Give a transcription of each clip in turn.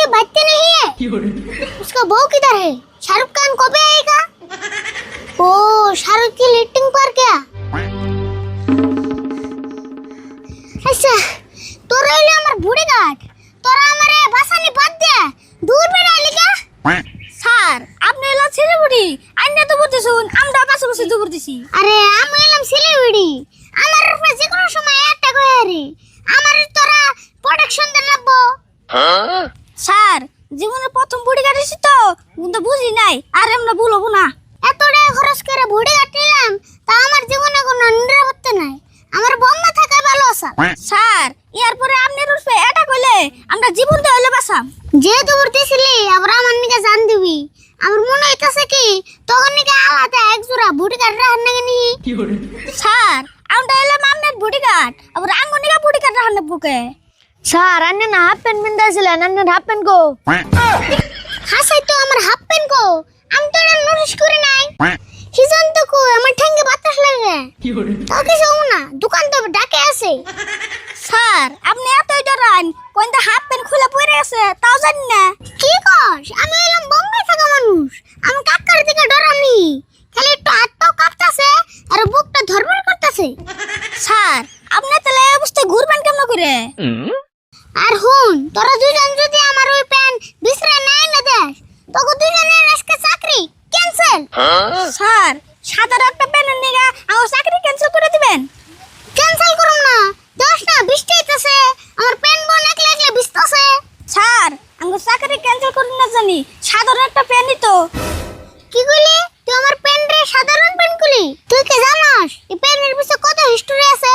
बच्चे बच्चे नहीं है उसका बहू किधर है शाहरुख खान कब आएगा ओ शाहरुख की लिटिंग पर क्या আচ্ছা তোরা হইলে আমার বুড়ি গাট তোরা আমারে বাসানি বাদ দে দূর বেড়া লিগা স্যার আপনি এলা ছেলে বুড়ি আইনা তো বলতেছুন আমরা পাশে বসে তো করতেছি আরে আমি এলাম সিলিগুড়ি তখন নিকে আলাদা এক জোড়া বুড়ি গাট রাখার নাকি নি? স্যার আমরা এলাম আপনার বুড়ি কাট আবার আঙ্গনিকা বুড়ি কাট রাখার বুকে? স্যার আন্নে না হাফ প্যান্ট পিন্দাছিলেন আন্নের হাফ প্যান্ট গো। হাসাই তো আমার হাফ প্যান্ট কো আমি তো এটা নোটিস করি নাই। সিজন তো কো আমার ঠ্যাঙ্গে বাতাস লাগে। কিছু হব না দোকান তো ডাকে আছে। স্যার আপনি এতই ডরান কোনটা হাফ প্যান্ট খুলে পড়ে আছে তাও জানি না। কি কস? আমি এলাম বোম্বে থাকা মানুষ আমি কাকার দিকে ডরানি খালি একটু হাত পাও কাঁপতাছে আর বুকটা ধরবর করতেছে স্যার আপনি তাহলে এই অবস্থায় ঘুরবেন কেমন করে আর হুন তোরা দুজন যদি আমার ওই প্যান বিছরা নাই না দেশ তোকে দুজনের আজকে চাকরি ক্যান্সেল স্যার সাধারণ একটা প্যানের নিগা আমার চাকরি ক্যান্সেল করে দিবেন ক্যান্সেল করুম না দশ না বৃষ্টি হইতেছে আমার প্যান বোন একলা একলা ভিজতেছে স্যার আমার চাকরি ক্যান্সেল করুন না জানি সাধারণ একটা প্যানই তো কি কইলি তুই আমার প্যান রে সাধারণ প্যান কইলি তুই কি জানাস এই প্যানের পিছে কত হিস্টোরি আছে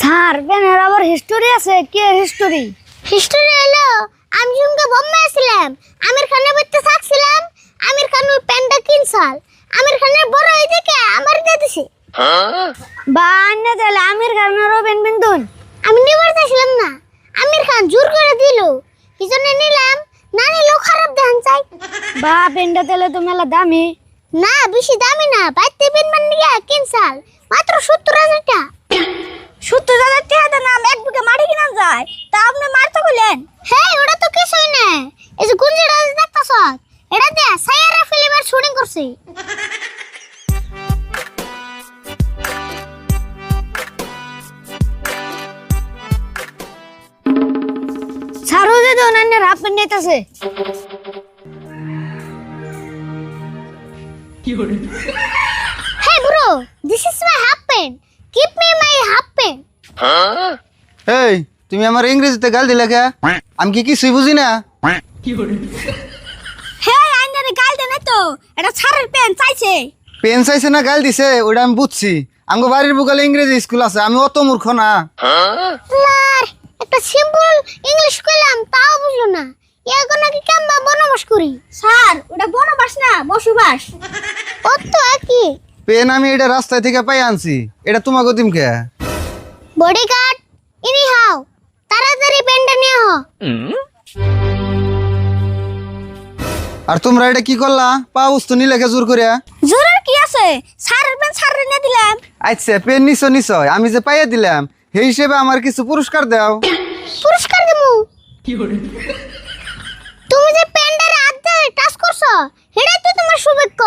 স্যার প্যানের আবার হিস্টোরি আছে কি হিস্টোরি হিস্টোরি হলো আমি সঙ্গে বোম্বে আসছিলাম আমির খানের বাড়িতে থাকছিলাম আমির খান ওই প্যানটা কিনছাল। আমির খানের বড় হয়ে দেখে আমার দিয়ে দিছে। বা আন্নে তাহলে আমির খানেরও প্যান্ট পিন্তুন আমি নিবার চাইছিলাম না। আমির খান জোর করে দিল। কি জন্য নিলাম? না নিলেও খারাপ দেখান চাই। বা প্যান্টটা তাহলে তো মেলা দামি। না বেশি দামি না। বাইতে পেন মান নিয়ে কিনছাল। মাত্র সত্তর হাজার টাকা। সত্তর হাজার নিতেছে Hey bro, this is my half pen. Give me my half pen. এই তুমি আমার ইংরেজিতে গাল দিলে কে? আমি কি কিছুই বুঝি না? হে আইনারে গাল দেন তো। এটা ছাড়ের প্যান চাইছে। পেন চাইছে না গাল দিছে ওটা আমি বুঝছি। আমার বাড়ির বুকালে ইংরেজি স্কুল আছে আমি অত মূর্খ না। একটা সিম্পল ইংলিশ কইলাম তাও বুঝলো না এখন নাকি কেমবা বনবাস করি? স্যার ওটা বনবাস না বসবাস। ও তো একই। পেন আমি এটা রাস্তায় থেকে পাই আনছি। এটা তোমাকে দিম কে? বডিগার্ড ইনি হাও। তাড়াতাড়ি পেনটা নিয়ে হো আর তোমরা এটা কি করলা? পা বস্তু নিলে কে জোর করিয়া? জোরের কি আছে? ছাড়ের প্যান ছাড়ের নিয়ে দিলাম। আচ্ছা পেন নিছ নিশ্চয় আমি যে পাইয়া দিলাম সেই হিসেবে আমার কিছু পুরস্কার দাও। পুরস্কার দেবো তুমি করছ তো তোমার সৌভাগ্য।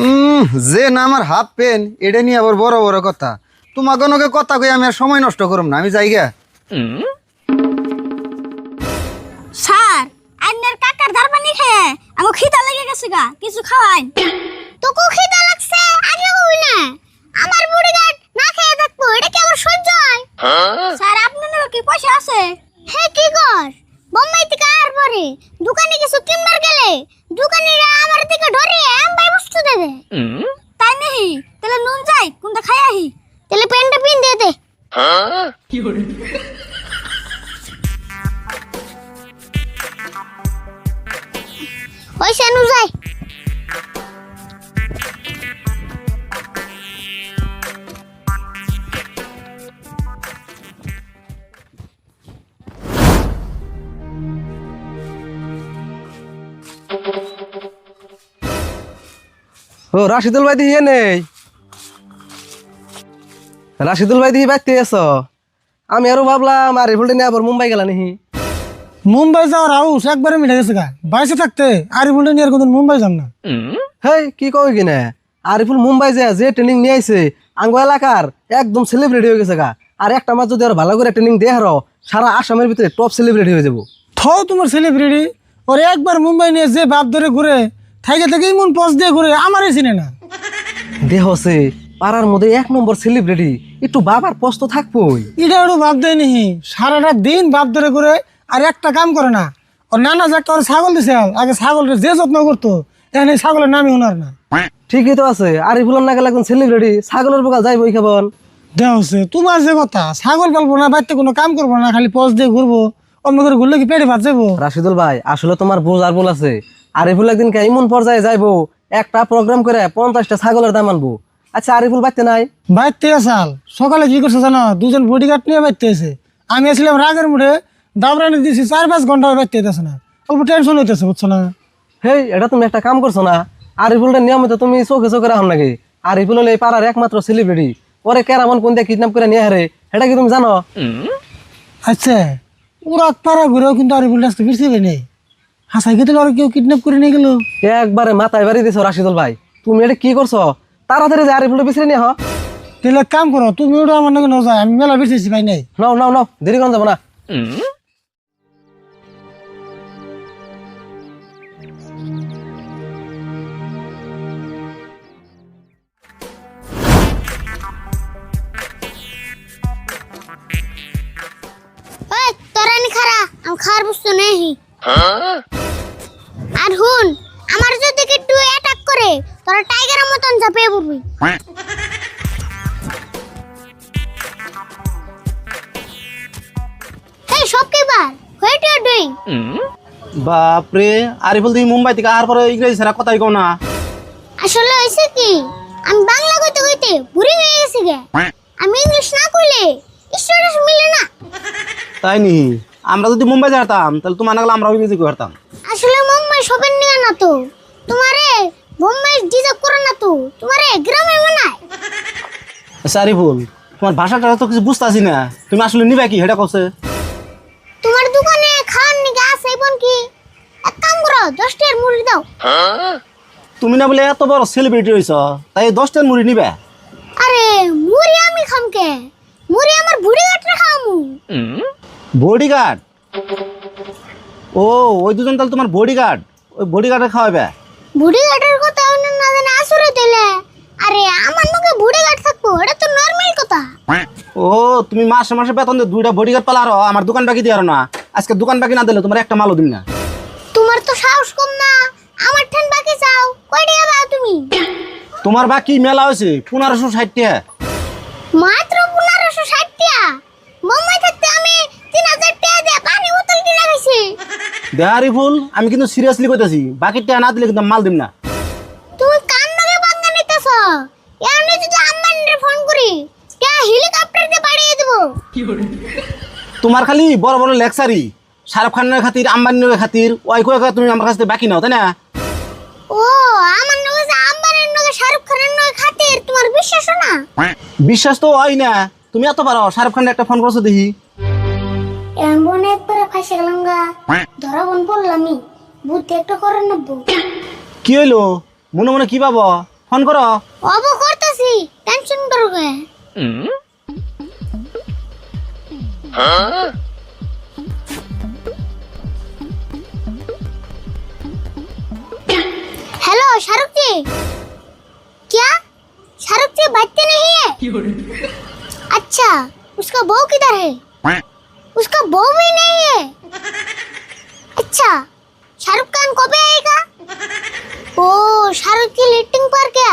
উম, যে না আমার হাফ পেন এটা নিয়ে আবার বড় বড় কথা। তোমাকে নকে কথা কই আমি আর সময় নষ্ট করুম না আমি যাই গে স্যার আইনের কাকার ধার পানি খেয়ে আমার খিদা লেগে গেছে গা কিছু খাওয়াইন তোকে খিদা লাগছে আগে কই না। আমার বডিগার্ড না খেয়ে থাকব এটা কি আমার সহ্য হয়? স্যার আপনার কি পয়সা আছে? হে কি কর? বোম্বাই থেকে আর পরে? দোকানে কিছু কিনবার গেলে? দোকানিরা আমার দিকে ধরে আমবাই বস্তু দেবে তাই নেহি? তাহলে নুন যাই কোনটা খাই আহি? তাহলে প্যান্টটা পিন দিয়ে দে। ওই সেনু যাই ও রাশিদুল ভাই দিহি নেই রাশিদুল ভাই দিহি বাইতে আছো? আমি আরও ভাবলাম আর রিভোল্টে নিয়ে আবার মুম্বাই গেলা নিহি মুম্বাই যাওয়ার হাউস একবারে মিটে গেছে গা। বাইসে থাকতে আরিফুলটা নিয়ে আর কোনদিন মুম্বাই যাম না। হেই কি কই কিনে আরিফুল মুম্বাই যে যে ট্রেনিং নিয়ে আইছে আঙ্গ এলাকার একদম সেলিব্রিটি হয়ে গেছে গা। আর একটা মাস যদি আর ভালো করে ট্রেনিং দেয় হারো সারা আসামের ভিতরে টপ সেলিব্রিটি হয়ে যাব। থো তোমার সেলিব্রিটি ওরে একবার মুম্বাই নিয়ে যে বাপ ধরে ঘুরে থাইকে থেকে মন পচ দিয়ে ঘুরে আমারই চিনে না। দেহ সে পাড়ার মধ্যে এক নম্বর সেলিব্রিটি একটু বাবার পোস্ত থাকবোই। এটা একটু বাপ দেয় নি সারাটা দিন বাপ ধরে ঘুরে আর একটা কাম করে না। ওর নানা যে একটা ওর ছাগল দিছে আগে ছাগলের যে যত্ন করতো এখন এই ছাগলের নামই ওনার না। ঠিকই তো আছে আরিফুলের না গেলে একজন সেলিব্রিটি ছাগলের বোকা যাইবো ওই খাবন দেওয়া তোমার যে কথা ছাগল পালবো না বাড়িতে কোনো কাম করব না খালি পচ দিয়ে ঘুরবো অন্য করে ঘুরলে কি পেটে ভাত যাব রাশিদুল ভাই আসলে তোমার বোঝ আর ভুল আছে। আরিফুল একদিন কে এমন পর্যায়ে যাইবো একটা প্রোগ্রাম করে পঞ্চাশটা ছাগলের দাম আনব। আচ্ছা আরিফুল বাইতে নাই? বাইতে আসাল। সকালে কি করছে জানো? দুজন বডিগার্ড নিয়ে বাইতে এসে আমি আসলাম রাগের মুঠে দাবরানি দিয়েছি চার পাঁচ ঘণ্টা বাইতে যেতেছে না। অল্প টেনশন হইতেছে বুঝছ না? হেই এটা তুমি একটা কাম করছ না? আরিফুলটা নিয়মিত তুমি চোখে চোখে রাখো নাকি? আরিফুল হলে এই পাড়ার একমাত্র সেলিব্রিটি ওরে কেরামন কোন দিয়ে কিডন্যাপ করে নিয়ে হারে এটা কি তুমি জানো? আচ্ছা ওরা পাড়া ঘুরেও কিন্তু আর বলে আজকে ফিরছে নেই হাসাই গেতে আর কেউ কিডন্যাপ করে নিয়ে গেল। একবারে মাথায় বাড়ি দিছো রাশিদুল ভাই। তুমি এটা কি করছ? তাড়াতাড়ি যে আরিফুলটা পিছিয়ে নিয়ে হ। তাহলে কাম করো তুমি ওটা আমার নাকি নজায় আমি মেলা বেঁচেছি ভাই নাই। নাও নাও নাও দেরি করা যাব না। ওই তোরা নি খারা আমি খাওয়ার বস্তু নেই। এই সব হোয়াট ইউ ডুইং বাপরে আরিফুল তুমি মুম্বাই থেকে আর পরে ইংরেজি ছাড়া কথাই কও না। আসলে হয়েছে কি? আমি বাংলা কইতে কইতে বুড়ি হয়ে গেছি গে। আমি ইংলিশ না কইলে স্টুডেন্ট মিলে না। তাই নি? আমরা যদি মুম্বাই যেতাম তাহলে তোমার নাগলে আমরা ইংরেজি করতাম আসলে মুম্বাই সবের নিয়ে না তো। তোমারে মুম্বাই ডিজার্ভ করে না তো। তোমারে গ্রামে মানায়। আচ্ছা আরিফুল তোমার ভাষাটা তো কিছু বুঝতেছি না। তুমি আসলে নিবে কি সেটা কছে তোমার দোকানে খাওয়ার নিকে আছে বোন কি? এক কাম করো দশটার মুড়ি দাও। তুমি না বলে এত বড় সেলিব্রিটি হয়েছ তাই দশটার মুড়ি নিবে? আরে মুড়ি আমি খামকে মুড়ি আমার বুড়ি গাটরে খামু বডিগার্ড ও ওই দুজন তাহলে তোমার বডি বডিগার্ড ওই বডি বডিগার্ডে খাওয়াবে বুড়ি গাটের কথা না জানে আসরে দিলে আরে আমার মুখে বুড়ি থাকব এটা তো নর্মাল কথা। ও তুমি মাসে মাসে বেতন দিয়ে দুইটা বডিগার্ড পালারো আমার দোকান বাকি দিয়ে না। আজকে দোকান বাকি না দিলে তোমার একটা মালও দিন না। তোমার তো সাহস কম না। আমার ঠান বাকি চাও কয় টাকা দাও তুমি? তোমার বাকি মেলা হয়েছে পনেরোশো ষাট টাকা। মাত্র পনেরোশো ষাট টাকা? মুম্বাই থাকতে আমি তিন হাজার টাকা দিয়ে পানি বোতল কিনে খাইছি। দেহারি ফুল আমি কিন্তু সিরিয়াসলি কইতাছি বাকি টাকা না দিলে কিন্তু মাল দিম না। এমনি যদি আম্বানির ফোন করি কে হেলিকপ্টার দিয়ে পাঠিয়ে দেবো। তোমার খালি বড় বড় লেকচারি শাহরুখ খানের খাতির আম্বানির খাতির ওই কয়ে কয়ে তুমি আমার কাছে বাকি নাও তাই না? ও আমার নগে যে আম্বানির নগে শাহরুখ খানের নগে খাতির তোমার বিশ্বাস না? বিশ্বাস তো হয় না। তুমি এত পারো শাহরুখ খানের একটা ফোন করছ দেখি। এমন একবারে ফাঁসে গেলাম গা। ধরা বোন বললামই বুদ্ধি একটা করে নেব। কি হইল? মনে মনে কি পাবো ফোন করো অব করতেছি টেনশন করো গে हेलो शाहरुख जी क्या शाहरुख जी बच्चे नहीं है अच्छा उसका बहू किधर है उसका बहू भी नहीं है अच्छा शाहरुख खान कब आएगा ओ शाहरुख की लिटिंग पर क्या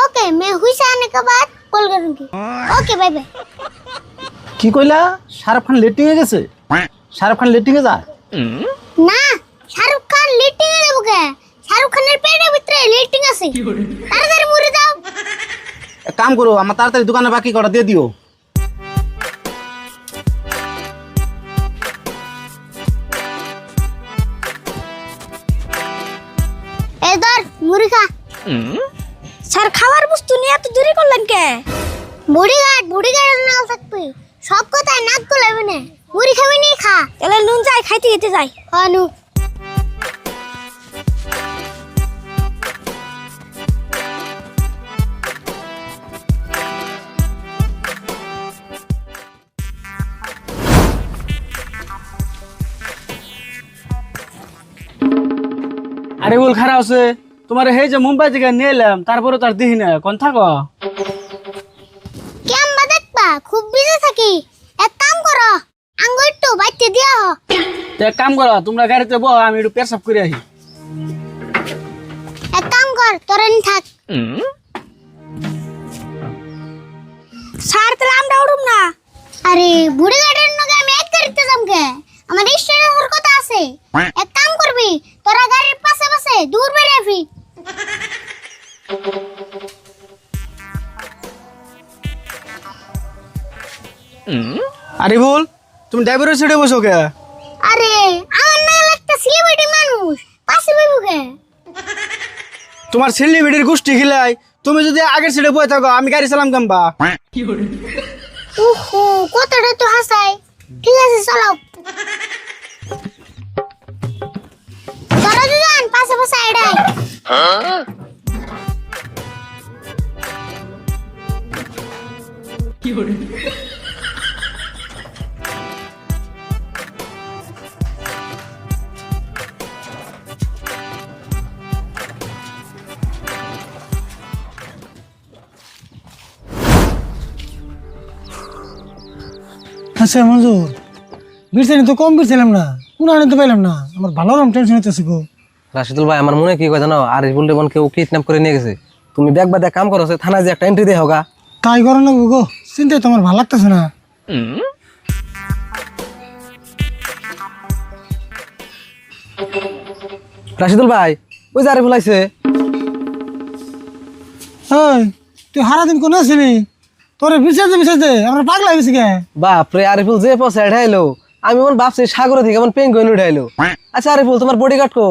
ओके मैं हुई से आने के बाद कॉल करूंगी ओके बाय बाय কি কইলা শাহরুখ খান লেটিং এ গেছে শাহরুখ খান লেটিং এ যায় না শাহরুখ খান লিটিং এ দেবো কে শাহরুখ খানের পেটের ভিতরে লিটিং আছে তাড়াতাড়ি মুড়ি দাও এক কাম করো আমার তাড়াতাড়ি দোকানে বাকি কটা দিয়ে দিও মুড়ি খা স্যার খাবার বস্তু নিয়ে এত দেরি করলেন কে? বুড়ি ঘাট বুড়ি ঘাট নাল থাকবে। সব কথায় নাক গলাবে না। মুড়ি খাবি নি খা। তাহলে নুন যাই খাইতে খেতে যাই। অনু আরে বল খারাপ আছে তোমার এই যে মুম্বাই থেকে নিয়ে এলাম তারপরে তার দিহি না কোন থাকো। কেমবা দেখবা? খুব বিজি থাকি। এক কাম করো আঙ্গুল একটু বাইতে দিয়া হ। তে এক কাম করো তোমরা গাড়িতে বহ আমি একটু পেশাব করে আসি। এক কাম কর তোরেন থাক। আরে বল তুমি ড্রাইভারের সিটে বসো কে? আরে আমার না একটা সেলিব্রিটি মানুষ পাশে বইবুকে তোমার সেলিব্রিটির গোষ্ঠী খিলাই তুমি যদি আগের সিটে বসে থাকো আমি গাড়ি চালাম কেমবা? উহু কতটা তো হাসাই। ঠিক আছে চলো। তোরা দুজন পাশে পাশে এড়াই আচ্ছা মঞ্জুর বিরসানি তো কম বিরছিলাম না কোন আনে তো পাইলাম না। আমার ভালো রকম টেনশন হইতেছে গো। রাশিদুল ভাই আমার মনে কি কয় জানো? আরিফুল রেবন কেউ কিডন্যাপ করে নিয়ে গেছে। তুমি ব্যাগ বাদে কাম করো সে থানায় যে একটা এন্ট্রি দিয়ে হোগা। তাই করো না গো চিন্তায় তো আমার ভালো লাগতেছে না। রাশিদুল ভাই ওই যে আরিফুল আইছে তুই সারাদিন কোনে আছিলি? তোরে বিচারতে বিচারতে আমরা পাগলা হয়ে গেছি কে? বাপ রে আরিফুল যে পয়সা উঠাইলো আমি মন ভাবছি সাগর থেকে এমন পেঙ্গুইন উঠাইলো আচ্ছা আরিফুল তোমার বডিগার্ড কো?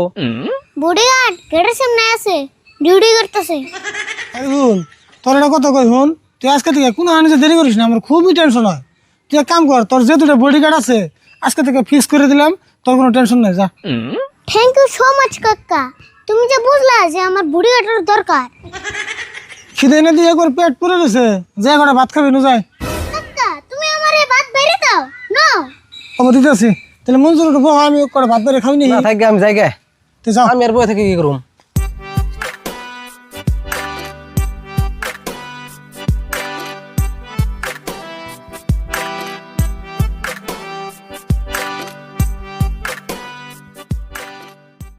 বডিগার্ড গেটের সামনে আছে। ডিউটি করতেছে। আরে ভুল তোর এটা কত কই হন তুই আজকে থেকে কোনো আনে দেরি করিস না আমার খুবই টেনশন হয়। তুই এক কাম কর তোর যে দুটো বডিগার্ড আছে আজকে থেকে ফিক্স করে দিলাম তোর কোনো টেনশন নাই যা। থ্যাংক ইউ সো মাচ কাকা। তুমি যে বুঝলা যে আমার বডিগার্ডের দরকার। খিদে এনে দিয়ে একবার পেট পুরে রয়েছে যে করে ভাত খাবি নু যায় কাকা তুমি আমার এই ভাত বেড়ে দাও। নো। খবর দিতেছি। তাহলে মঞ্জুর উঠবো আমি করে ভাত বেড়ে খাবি নি না থাকি আমি যাই গে। তুই যাও। আমি আর বই থেকে কি করুম?